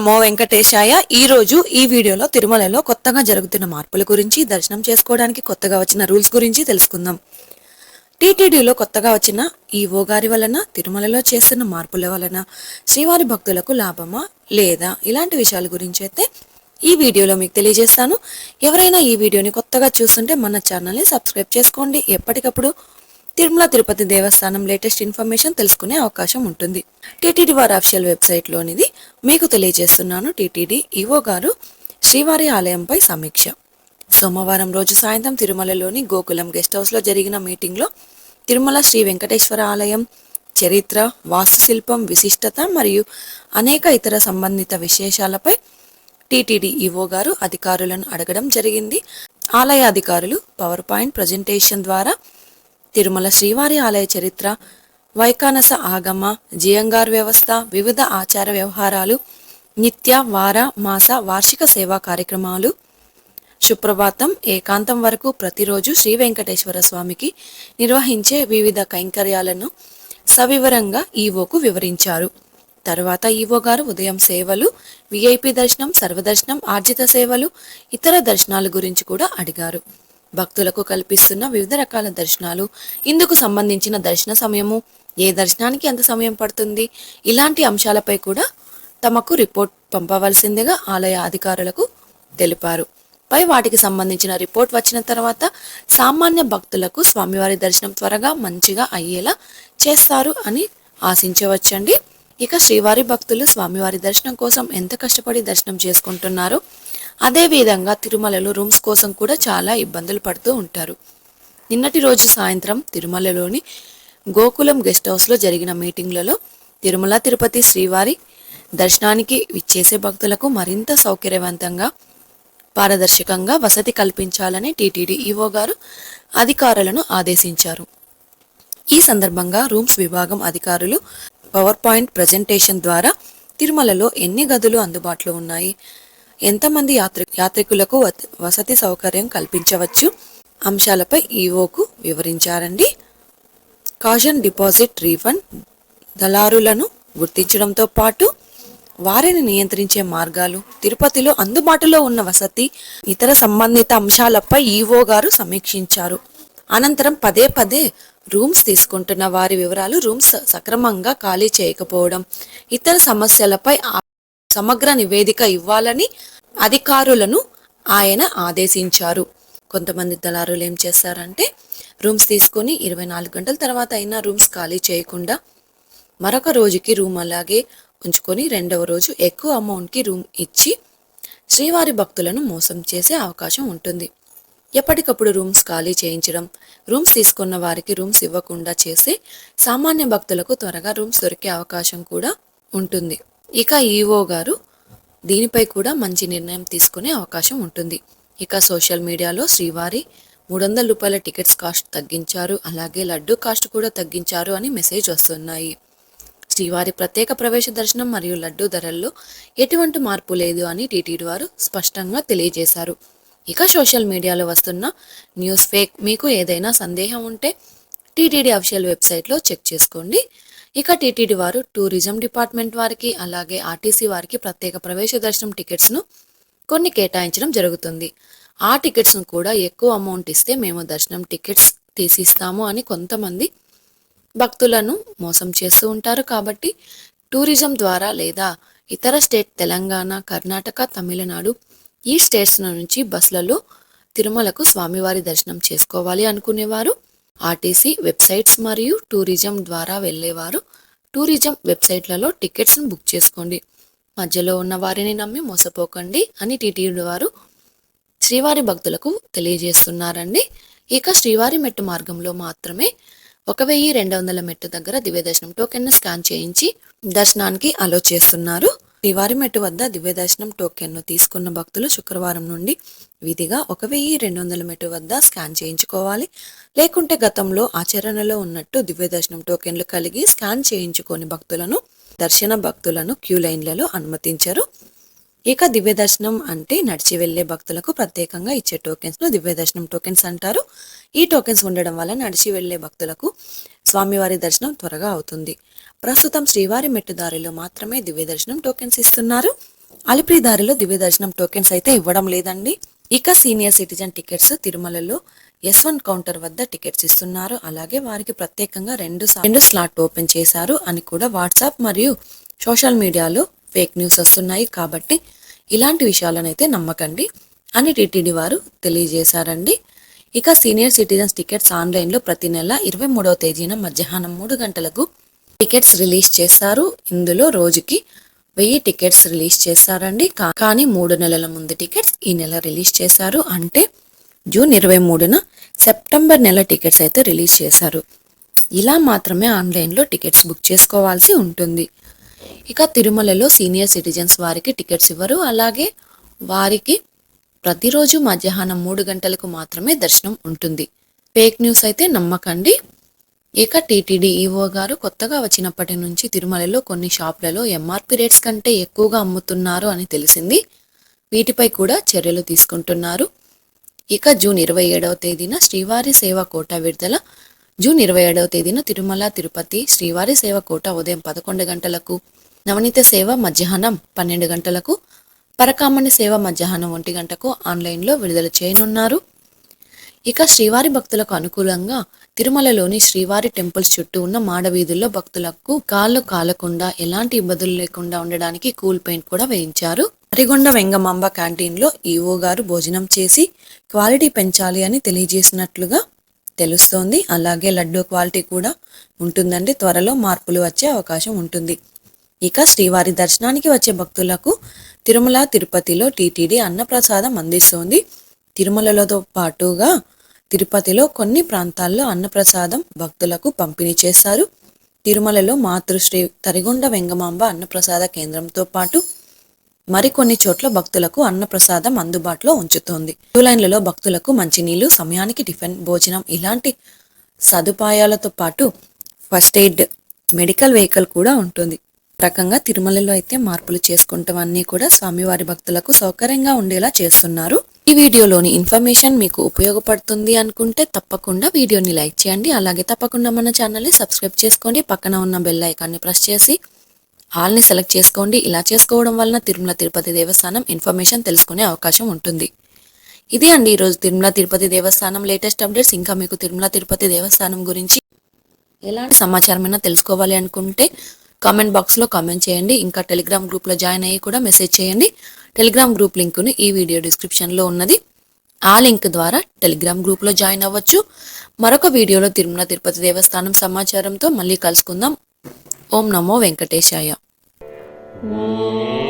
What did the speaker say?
నమో వెంకటేశాయ ఈ రోజు ఈ వీడియోలో తిరుమలలో కొత్తగా జరుగుతున్న మార్పుల గురించి దర్శనం చేసుకోవడానికి కొత్తగా వచ్చిన రూల్స్ గురించి తెలుసుకుందాం. టీటీడీలో కొత్తగా వచ్చిన ఈవో గారి వలన తిరుమలలో చేస్తున్న మార్పుల వలన శ్రీవారి భక్తులకు లాభమా లేదా ఇలాంటి విషయాల గురించి అయితే ఈ వీడియోలో మీకు తెలియజేస్తాను. ఎవరైనా ఈ వీడియోని కొత్తగా చూస్తుంటే మన ఛానల్ని సబ్స్క్రైబ్ చేసుకోండి. ఎప్పటికప్పుడు తిరుమల తిరుపతి దేవస్థానం లేటెస్ట్ ఇన్ఫర్మేషన్ తెలుసుకునే అవకాశం ఉంటుంది. టీటీడీ వారి అఫిషియల్ వెబ్సైట్లోనిది మీకు తెలియజేస్తున్నాను టీటీడీ ఈవో గారు శ్రీవారి ఆలయంపై సమీక్ష. సోమవారం రోజు సాయంత్రం తిరుమలలోని గోకులం గెస్ట్ హౌస్లో జరిగిన మీటింగ్లో తిరుమల శ్రీ వెంకటేశ్వర ఆలయం చరిత్ర వాస్తుశిల్పం విశిష్టత మరియు అనేక ఇతర సంబంధిత విశేషాలపై టీటీడీ ఈవో గారు అధికారులను అడగడం జరిగింది. ఆలయ అధికారులు పవర్ పాయింట్ ప్రజెంటేషన్ ద్వారా తిరుమల శ్రీవారి ఆలయ చరిత్ర వైకానస ఆగమ జియంగార్ వ్యవస్థ వివిధ ఆచార వ్యవహారాలు నిత్య వార మాస వార్షిక సేవా కార్యక్రమాలు. సుప్రభాతం ఏకాంతం వరకు ప్రతిరోజు శ్రీ వెంకటేశ్వర స్వామికి నిర్వహించే వివిధ కైంకర్యాలను సవివరంగా ఈవోకు వివరించారు. తర్వాత ఈవో గారు ఉదయం సేవలు విఐపి దర్శనం సర్వదర్శనం ఆర్జిత సేవలు ఇతర దర్శనాల గురించి కూడా అడిగారు. భక్తులకు కల్పిస్తున్న వివిధ రకాల దర్శనాలు. ఇందుకు సంబంధించిన దర్శన సమయము ఏ దర్శనానికి ఎంత సమయం పడుతుంది ఇలాంటి అంశాలపై కూడా తమకు రిపోర్ట్ పంపవలసిందిగా ఆలయ అధికారులకు తెలిపారు. పై వాటికి సంబంధించిన రిపోర్ట్ వచ్చిన తర్వాత సామాన్య భక్తులకు స్వామివారి దర్శనం త్వరగా మంచిగా అయ్యేలా చేస్తారు అని ఆశించవచ్చండి. ఇక శ్రీవారి భక్తులు స్వామివారి దర్శనం కోసం ఎంత కష్టపడి దర్శనం చేసుకుంటున్నారో అదేవిధంగా తిరుమలలో రూమ్స్ కోసం కూడా చాలా ఇబ్బందులు పడుతూ ఉంటారు. నిన్నటి రోజు సాయంత్రం తిరుమలలోని గోకులం గెస్ట్ హౌస్లో జరిగిన మీటింగ్లలో తిరుమల తిరుపతి శ్రీవారి దర్శనానికి విచ్చేసే భక్తులకు మరింత సౌకర్యవంతంగా పారదర్శకంగా వసతి కల్పించాలని టీటీడీ ఈవో గారు అధికారులను ఆదేశించారు. ఈ సందర్భంగా రూమ్స్ విభాగం అధికారులు పవర్ పాయింట్ ప్రజెంటేషన్ ద్వారా తిరుమలలో ఎన్ని గదులు అందుబాటులో ఉన్నాయి? ఎంతమంది యాత్రి యాత్రికులకు వసతి సౌకర్యం కల్పించవచ్చు? అంశాలపై ఈవోకు వివరించారండి. కాషన్ డిపాజిట్ రీఫండ్ దళారులను గుర్తించడంతో పాటు వారిని నియంత్రించే మార్గాలు తిరుపతిలో అందుబాటులో ఉన్న వసతి ఇతర సంబంధిత అంశాలపై ఈవో గారు సమీక్షించారు. అనంతరం పదే పదే రూమ్స్ తీసుకుంటున్న వారి వివరాలు రూమ్స్ సక్రమంగా ఖాళీ చేయకపోవడం ఇతర సమస్యలపై సమగ్ర నివేదిక ఇవ్వాలని అధికారులను ఆయన ఆదేశించారు. కొంతమంది దళారులు ఏం చేస్తారంటే రూమ్స్ తీసుకొని ఇరవై నాలుగు గంటల తర్వాత అయినా రూమ్స్ ఖాళీ చేయకుండా మరొక రోజుకి రూమ్ అలాగే ఉంచుకొని రెండవ రోజు ఎక్కువ అమౌంట్కి రూమ్ ఇచ్చి శ్రీవారి భక్తులను మోసం చేసే అవకాశం ఉంటుంది. ఎప్పటికప్పుడు రూమ్స్ ఖాళీ చేయించడం రూమ్స్ తీసుకున్న వారికి రూమ్స్ ఇవ్వకుండా చేసి సామాన్య భక్తులకు త్వరగా రూమ్స్ దొరికే అవకాశం కూడా ఉంటుంది. ఇక ఈఓ గారు దీనిపై కూడా మంచి నిర్ణయం తీసుకునే అవకాశం ఉంటుంది. ఇక సోషల్ మీడియాలో శ్రీవారి మూడు వందల రూపాయల టికెట్స్ కాస్ట్ తగ్గించారు. అలాగే లడ్డు కాస్ట్ కూడా తగ్గించారు అని మెసేజ్ వస్తున్నాయి. శ్రీవారి ప్రత్యేక ప్రవేశ దర్శనం మరియు లడ్డు ధరల్లో ఎటువంటి మార్పు లేదు అని టీటీడీ వారు స్పష్టంగా తెలియజేశారు. ఇక సోషల్ మీడియాలో వస్తున్న న్యూస్ ఫేక్ మీకు ఏదైనా సందేహం ఉంటే టీటీడీ అఫిషియల్ వెబ్సైట్లో చెక్ చేసుకోండి. ఇక టీటీడీ వారు టూరిజం డిపార్ట్మెంట్ వారికి అలాగే ఆర్టీసీ వారికి ప్రత్యేక ప్రవేశ దర్శనం టికెట్స్ను కొన్ని కేటాయించడం జరుగుతుంది. ఆ టికెట్స్ను కూడా ఎక్కువ అమౌంట్ ఇస్తే మేము దర్శనం టికెట్స్ తీసిస్తాము అని కొంతమంది భక్తులను మోసం చేస్తూ ఉంటారు. కాబట్టి టూరిజం ద్వారా లేదా ఇతర స్టేట్ తెలంగాణ కర్ణాటక తమిళనాడు ఈ స్టేషన్ నుంచి బస్సులలో తిరుమలకు స్వామివారి దర్శనం చేసుకోవాలి అనుకునేవారు. ఆర్టీసీ వెబ్సైట్స్ మరియు టూరిజం ద్వారా వెళ్ళేవారు. టూరిజం వెబ్సైట్లలో టికెట్స్ను బుక్ చేసుకోండి. మధ్యలో ఉన్న వారిని నమ్మి మోసపోకండి అని టీటీడీ వారు శ్రీవారి భక్తులకు తెలియజేస్తున్నారండి. ఇక శ్రీవారి మెట్టు మార్గంలో మాత్రమే ఒక వెయ్యి రెండు వందల మెట్టు దగ్గర దివ్య దర్శనం టోకెన్ స్కాన్ చేయించి దర్శనానికి అలో చేస్తున్నారు. శ్రీవారి మెట్టు వద్ద దివ్యదర్శనం టోకెన్ను తీసుకున్న భక్తులు శుక్రవారం నుండి విధిగా ఒక వెయ్యి రెండు వందల మెట్టు వద్ద స్కాన్ చేయించుకోవాలి. లేకుంటే గతంలో ఆచరణలో ఉన్నట్టు దివ్యదర్శనం టోకెన్లు కలిగి స్కాన్ చేయించుకోని భక్తులను దర్శన భక్తులను క్యూ లైన్లలో అనుమతించరు. ఇక దివ్య దర్శనం అంటే నడిచి వెళ్ళే భక్తులకు ప్రత్యేకంగా ఇచ్చే టోకెన్స్ను దివ్య దర్శనం టోకెన్స్ అంటారు. ఈ టోకెన్స్ ఉండడం వల్ల నడిచి వెళ్ళే భక్తులకు స్వామివారి దర్శనం త్వరగా అవుతుంది. ప్రస్తుతం శ్రీవారి మెట్టుదారిలో మాత్రమే దివ్య దర్శనం టోకెన్స్ ఇస్తున్నారు. అలిపిరి దారిలో దివ్య దర్శనం టోకెన్స్ అయితే ఇవ్వడం లేదండి. ఇక సీనియర్ సిటిజన్ టికెట్స్ తిరుమలలో ఎస్ వన్ కౌంటర్ వద్ద టికెట్స్ ఇస్తున్నారు. అలాగే వారికి ప్రత్యేకంగా రెండు రెండు స్లాట్ ఓపెన్ చేశారు అని కూడా వాట్సాప్ మరియు సోషల్ మీడియాలో ఫేక్ న్యూస్ వస్తున్నాయి కాబట్టి ఇలాంటి విషయాలనైతే నమ్మకండి. అని టీటీడీ వారు తెలియజేశారండి. ఇక సీనియర్ సిటిజన్స్ టికెట్స్ ఆన్లైన్లో ప్రతి నెల ఇరవై మూడవ తేదీన మధ్యాహ్నం మూడు గంటలకు టికెట్స్ రిలీజ్ చేస్తారు. ఇందులో రోజుకి వెయ్యి టికెట్స్ రిలీజ్ చేస్తారండి. కా- కానీ మూడు నెలల ముందు టికెట్స్ ఈ నెల రిలీజ్ చేశారు. అంటే జూన్ ఇరవై మూడున సెప్టెంబర్ నెల టికెట్స్ అయితే రిలీజ్ చేశారు. ఇలా మాత్రమే ఆన్లైన్లో టికెట్స్ బుక్ చేసుకోవాల్సి ఉంటుంది. ఇక తిరుమలలో సీనియర్ సిటిజన్స్ వారికి టికెట్స్ ఇవ్వరు. అలాగే వారికి ప్రతిరోజు మధ్యాహ్నం మూడు గంటలకు మాత్రమే దర్శనం ఉంటుంది. ఫేక్ న్యూస్ అయితే నమ్మకండి. ఇక టీటీడీ ఈవో గారు కొత్తగా వచ్చినప్పటి నుంచి తిరుమలలో కొన్ని షాపులలో ఎంఆర్పి రేట్స్ కంటే ఎక్కువగా అమ్ముతున్నారు అని తెలిసింది. వీటిపై కూడా చర్యలు తీసుకుంటున్నారు. ఇక జూన్ ఇరవై ఏడవ తేదీన శ్రీవారి సేవ కోట విడుదల. జూన్ ఇరవై ఏడవ తేదీన తిరుమల తిరుపతి శ్రీవారి సేవ కోట ఉదయం పదకొండు గంటలకు నవనీత సేవ మధ్యాహ్నం పన్నెండు గంటలకు పరకామణి సేవ మధ్యాహ్నం ఒంటి గంటకు ఆన్లైన్లో విడుదల చేయనున్నారు. ఇక శ్రీవారి భక్తులకు అనుకూలంగా తిరుమలలోని శ్రీవారి టెంపుల్స్ చుట్టూ ఉన్న మాడవీధుల్లో భక్తులకు కాళ్ళు కాలకుండా ఎలాంటి ఇబ్బందులు లేకుండా ఉండడానికి కూల్ పెయింట్ కూడా వేయించారు. హరిగొండ వెంగమాంబ క్యాంటీన్లో ఈఓ గారు భోజనం చేసి క్వాలిటీ పెంచాలి అని తెలియజేసినట్లుగా తెలుస్తోంది. అలాగే లడ్డూ క్వాలిటీ కూడా ఉంటుందండి. త్వరలో మార్పులు వచ్చే అవకాశం ఉంటుంది. ఇక శ్రీవారి దర్శనానికి వచ్చే భక్తులకు తిరుమల తిరుపతిలో టీటీడీ అన్నప్రసాదం అందిస్తోంది. తిరుమలతో పాటుగా తిరుపతిలో కొన్ని ప్రాంతాల్లో అన్నప్రసాదం భక్తులకు పంపిణీ చేస్తారు తిరుమలలో మాతృశ్రీ తరిగొండ వెంగమాంబ అన్నప్రసాద కేంద్రంతో పాటు మరికొన్ని చోట్ల భక్తులకు అన్నప్రసాదం అందుబాటులో ఉంచుతోంది. లైన్లలో భక్తులకు మంచినీళ్ళు సమయానికి టిఫిన్ భోజనం ఇలాంటి సదుపాయాలతో పాటు ఫస్ట్ ఎయిడ్ మెడికల్ వెహికల్ కూడా ఉంటుంది. రకంగా తిరుమలలో అయితే మార్పులు చేసుకుంటాం కూడా స్వామివారి భక్తులకు సౌకర్యంగా ఉండేలా చేస్తున్నారు. ఈ వీడియోలోని ఇన్ఫర్మేషన్ మీకు ఉపయోగపడుతుంది అనుకుంటే తప్పకుండా వీడియోని లైక్ చేయండి. అలాగే తప్పకుండా మన ఛానల్ని సబ్స్క్రైబ్ చేసుకోండి. పక్కన ఉన్న బెల్ ఐకాన్ని ప్రెస్ చేసి హాల్ని సెలెక్ట్ చేసుకోండి. ఇలా చేసుకోవడం వలన తిరుమల తిరుపతి దేవస్థానం ఇన్ఫర్మేషన్ తెలుసుకునే అవకాశం ఉంటుంది. ఇది అండి ఈరోజు తిరుమల తిరుపతి దేవస్థానం లేటెస్ట్ అప్డేట్స్. ఇంకా మీకు తిరుమల తిరుపతి దేవస్థానం గురించి ఎలాంటి సమాచారమైనా తెలుసుకోవాలి అనుకుంటే కామెంట్ బాక్స్లో కామెంట్ చేయండి. ఇంకా టెలిగ్రామ్ గ్రూప్లో జాయిన్ అయ్యి కూడా మెసేజ్ చేయండి. టెలిగ్రామ్ గ్రూప్ లింకుని ఈ వీడియో డిస్క్రిప్షన్లో ఉన్నది. ఆ లింక్ ద్వారా టెలిగ్రామ్ గ్రూప్లో జాయిన్ అవ్వచ్చు. మరొక వీడియోలో తిరుమల తిరుపతి దేవస్థానం సమాచారంతో మళ్ళీ కలుసుకుందాం. ఓం నమో వెంకటేశాయ. ఓం